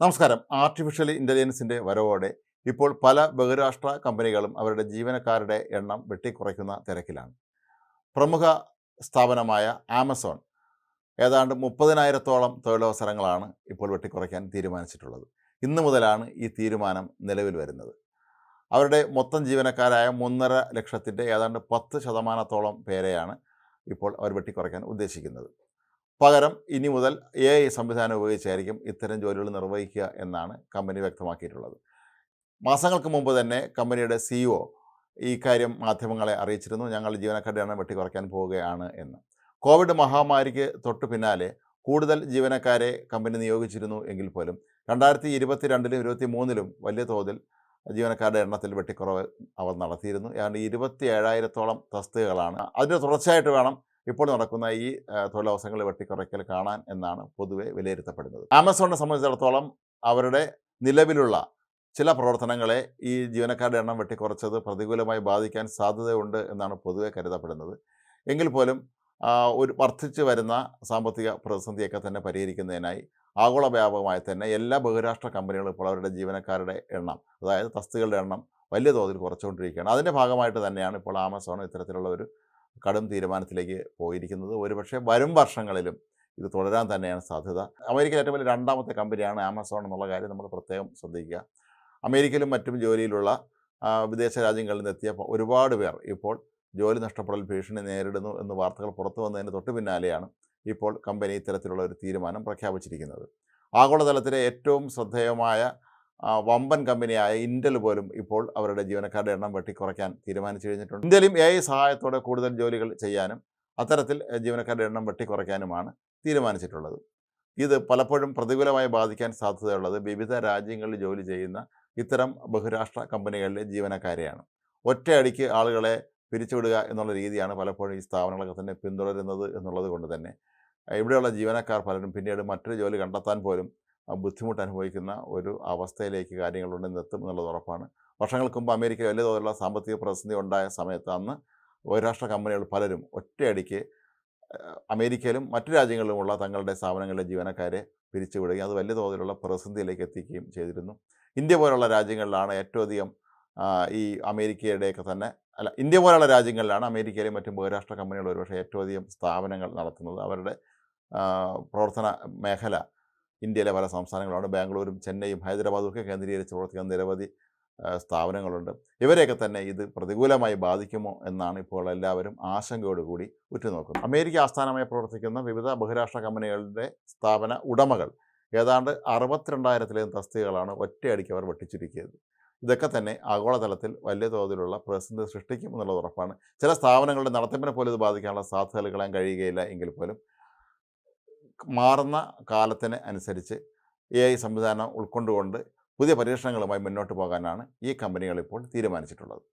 നമസ്കാരം. ആർട്ടിഫിഷ്യൽ ഇന്റലിജൻസിന്റെ വരവോടെ ഇപ്പോൾ പല ബഹുരാഷ്ട്ര കമ്പനികളും അവരുടെ ജീവനക്കാരുടെ എണ്ണം വെട്ടിക്കുറയ്ക്കുന്ന തിരക്കിലാണ്. പ്രമുഖ സ്ഥാപനമായ ആമസോൺ ഏതാണ്ട് മുപ്പതിനായിരത്തോളം തൊഴിലവസരങ്ങളാണ് ഇപ്പോൾ വെട്ടിക്കുറയ്ക്കാൻ തീരുമാനിച്ചിട്ടുള്ളത്. ഇന്ന് മുതലാണ് ഈ തീരുമാനം നിലവിൽ വരുന്നത്. അവരുടെ മൊത്തം ജീവനക്കാരായ മൂന്നര ലക്ഷത്തിന്റെ ഏതാണ്ട് പത്ത് ശതമാനത്തോളം പേരെയാണ് ഇപ്പോൾ അവർ വെട്ടിക്കുറയ്ക്കാൻ ഉദ്ദേശിക്കുന്നത്. പകരം ഇനി മുതൽ എ ഐ സംവിധാനം ഉപയോഗിച്ചായിരിക്കും ഇത്തരം ജോലികൾ നിർവഹിക്കുക എന്നാണ് കമ്പനി വ്യക്തമാക്കിയിട്ടുള്ളത്. മാസങ്ങൾക്ക് മുമ്പ് തന്നെ കമ്പനിയുടെ സിഇഒ ഈ കാര്യം മാധ്യമങ്ങളെ അറിയിച്ചിരുന്നു. ഞങ്ങൾ ജീവനക്കാരുടെ എണ്ണം വെട്ടിക്കുറയ്ക്കാൻ പോവുകയാണ് എന്ന്. കോവിഡ് മഹാമാരിക്ക് തൊട്ടു പിന്നാലെ കൂടുതൽ ജീവനക്കാരെ കമ്പനി നിയോഗിച്ചിരുന്നു എങ്കിൽ പോലും രണ്ടായിരത്തി ഇരുപത്തി രണ്ടിലും ഇരുപത്തി മൂന്നിലും വലിയ തോതിൽ ജീവനക്കാരുടെ എണ്ണത്തിൽ വെട്ടിക്കുറവ് അവർ നടത്തിയിരുന്നു. ഏതാണ്ട് ഇരുപത്തി ഏഴായിരത്തോളം തസ്തികകളാണ്. അതിന്റെ തുടർച്ചയായിട്ട് വേണം ഇപ്പോൾ നടക്കുന്ന ഈ തൊഴിലവസരങ്ങൾ വെട്ടിക്കുറയ്ക്കൽ കാണാൻ എന്നാണ് പൊതുവെ വിലയിരുത്തപ്പെടുന്നത്. ആമസോണിനെ സംബന്ധിച്ചിടത്തോളം അവരുടെ നിലവിലുള്ള ചില പ്രവർത്തനങ്ങളെ ഈ ജീവനക്കാരുടെ എണ്ണം വെട്ടിക്കുറച്ചത് പ്രതികൂലമായി ബാധിക്കാൻ സാധ്യതയുണ്ട് എന്നാണ് പൊതുവെ കരുതപ്പെടുന്നത്. എങ്കിൽ പോലും ഒരു വർദ്ധിച്ചു വരുന്ന സാമ്പത്തിക പ്രതിസന്ധിയൊക്കെ തന്നെ പരിഹരിക്കുന്നതിനായി ആഗോള വ്യാപകമായി തന്നെ എല്ലാ ബഹുരാഷ്ട്ര കമ്പനികളും ഇപ്പോൾ അവരുടെ ജീവനക്കാരുടെ എണ്ണം അതായത് തസ്തികളുടെ എണ്ണം വലിയ തോതിൽ കുറച്ചുകൊണ്ടിരിക്കുകയാണ്. അതിന്റെ ഭാഗമായിട്ട് തന്നെയാണ് ഇപ്പോൾ ആമസോൺ ഇത്തരത്തിലുള്ള ഒരു കടും തീരുമാനത്തിലേക്ക് പോയിരിക്കുന്നത്. ഒരുപക്ഷെ വരും വർഷങ്ങളിലും ഇത് തുടരാൻ തന്നെയാണ് സാധ്യത. അമേരിക്കയിലെ ഏറ്റവും വലിയ രണ്ടാമത്തെ കമ്പനിയാണ് ആമസോൺ എന്നുള്ള കാര്യം നമ്മൾ പ്രത്യേകം ശ്രദ്ധിക്കുക. അമേരിക്കയിലും മറ്റും ജോലിയിലുള്ള വിദേശ രാജ്യങ്ങളിൽ നിന്നെത്തിയ ഒരുപാട് പേർ ഇപ്പോൾ ജോലി നഷ്ടപ്പെടൽ ഭീഷണി നേരിടുന്നു എന്ന് വാർത്തകൾ പുറത്തു വന്നതിന് തൊട്ട് പിന്നാലെയാണ് ഇപ്പോൾ കമ്പനി ഇത്തരത്തിലുള്ള ഒരു തീരുമാനം പ്രഖ്യാപിച്ചിരിക്കുന്നത്. ആഗോളതലത്തിലെ ഏറ്റവും ശ്രദ്ധേയമായ വമ്പൻ കമ്പനിയായ ഇൻഡൽ പോലും ഇപ്പോൾ അവരുടെ ജീവനക്കാരുടെ എണ്ണം വെട്ടിക്കുറയ്ക്കാൻ തീരുമാനിച്ചു കഴിഞ്ഞിട്ടുണ്ട്. ഇന്ത്യയിലും എ ഐ സഹായത്തോടെ കൂടുതൽ ജോലികൾ ചെയ്യാനും അത്തരത്തിൽ ജീവനക്കാരുടെ എണ്ണം വെട്ടിക്കുറയ്ക്കാനുമാണ് തീരുമാനിച്ചിട്ടുള്ളത്. ഇത് പലപ്പോഴും പ്രതികൂലമായി ബാധിക്കാൻ സാധ്യതയുള്ളത് വിവിധ രാജ്യങ്ങളിൽ ജോലി ചെയ്യുന്ന ഇത്തരം ബഹുരാഷ്ട്ര കമ്പനികളിലെ ജീവനക്കാരെയാണ്. ഒറ്റയടിക്ക് ആളുകളെ പിരിച്ചുവിടുക എന്നുള്ള രീതിയാണ് പലപ്പോഴും ഈ സ്ഥാപനങ്ങളൊക്കെ തന്നെ പിന്തുടരുന്നത് എന്നുള്ളത് കൊണ്ട് തന്നെ. ഇവിടെയുള്ള ജീവനക്കാർ പലരും പിന്നീട് മറ്റൊരു ജോലി കണ്ടെത്താൻ പോലും ബുദ്ധിമുട്ട് അനുഭവിക്കുന്ന ഒരു അവസ്ഥയിലേക്ക് കാര്യങ്ങൾ എത്തും എന്നുള്ളത് ഉറപ്പാണ്. വർഷങ്ങൾക്ക് മുമ്പ് അമേരിക്ക വലിയ തോതിലുള്ള സാമ്പത്തിക പ്രതിസന്ധി ഉണ്ടായ സമയത്ത് അന്ന് ബഹുരാഷ്ട്ര കമ്പനികൾ പലരും ഒറ്റയടിക്ക് അമേരിക്കയിലും മറ്റു രാജ്യങ്ങളിലുമുള്ള തങ്ങളുടെ സ്ഥാപനങ്ങളിലെ ജീവനക്കാരെ പിരിച്ചുവിടുകയും അത് വലിയ തോതിലുള്ള പ്രതിസന്ധിയിലേക്ക് എത്തിക്കുകയും ചെയ്തിരുന്നു. ഇന്ത്യ പോലുള്ള രാജ്യങ്ങളിലാണ് ഏറ്റവും അധികം ഈ അമേരിക്കയുടെയൊക്കെ തന്നെ അല്ല ഇന്ത്യ പോലുള്ള രാജ്യങ്ങളിലാണ് അമേരിക്കയിലെയും മറ്റും ബഹുരാഷ്ട്ര കമ്പനികൾ ഒരുപക്ഷെ ഏറ്റവും അധികം സ്ഥാപനങ്ങൾ നടത്തുന്നത്. അവരുടെ പ്രവർത്തന മേഖല ഇന്ത്യയിലെ പല സംസ്ഥാനങ്ങളാണ്. ബാംഗ്ലൂരും ചെന്നൈയും ഹൈദരാബാദും ഒക്കെ കേന്ദ്രീകരിച്ച് പ്രവർത്തിക്കുന്ന നിരവധി സ്ഥാപനങ്ങളുണ്ട്. ഇവരെയൊക്കെ തന്നെ ഇത് പ്രതികൂലമായി ബാധിക്കുമോ എന്നാണ് ഇപ്പോൾ എല്ലാവരും ആശങ്കയോടുകൂടി ഉറ്റുനോക്കുന്നത്. അമേരിക്ക ആസ്ഥാനമായി പ്രവർത്തിക്കുന്ന വിവിധ ബഹുരാഷ്ട്ര കമ്പനികളുടെ സ്ഥാപന ഉടമകൾ ഏതാണ്ട് അറുപത്തിരണ്ടായിരത്തിലേയും തസ്തികകളാണ് ഒറ്റയടിക്ക് അവർ വെട്ടിച്ചുരുക്കിയത്. ഇതൊക്കെ തന്നെ ആഗോളതലത്തിൽ വലിയ തോതിലുള്ള പ്രതിസന്ധി സൃഷ്ടിക്കും എന്നുള്ളത് ഉറപ്പാണ്. ചില സ്ഥാപനങ്ങളുടെ നടത്തിപ്പിനെ പോലും ഇത് ബാധിക്കാനുള്ള സാധ്യതകൾ കളയാൻ കഴിയുകയില്ല എങ്കിൽ പോലും മാറുന്ന കാലത്തിന് അനുസരിച്ച് എ ഐ സംവിധാനം ഉൾക്കൊണ്ടുകൊണ്ട് പുതിയ പരീക്ഷണങ്ങളുമായി മുന്നോട്ട് പോകാനാണ് ഈ കമ്പനികൾ ഇപ്പോൾ തീരുമാനിച്ചിട്ടുള്ളത്.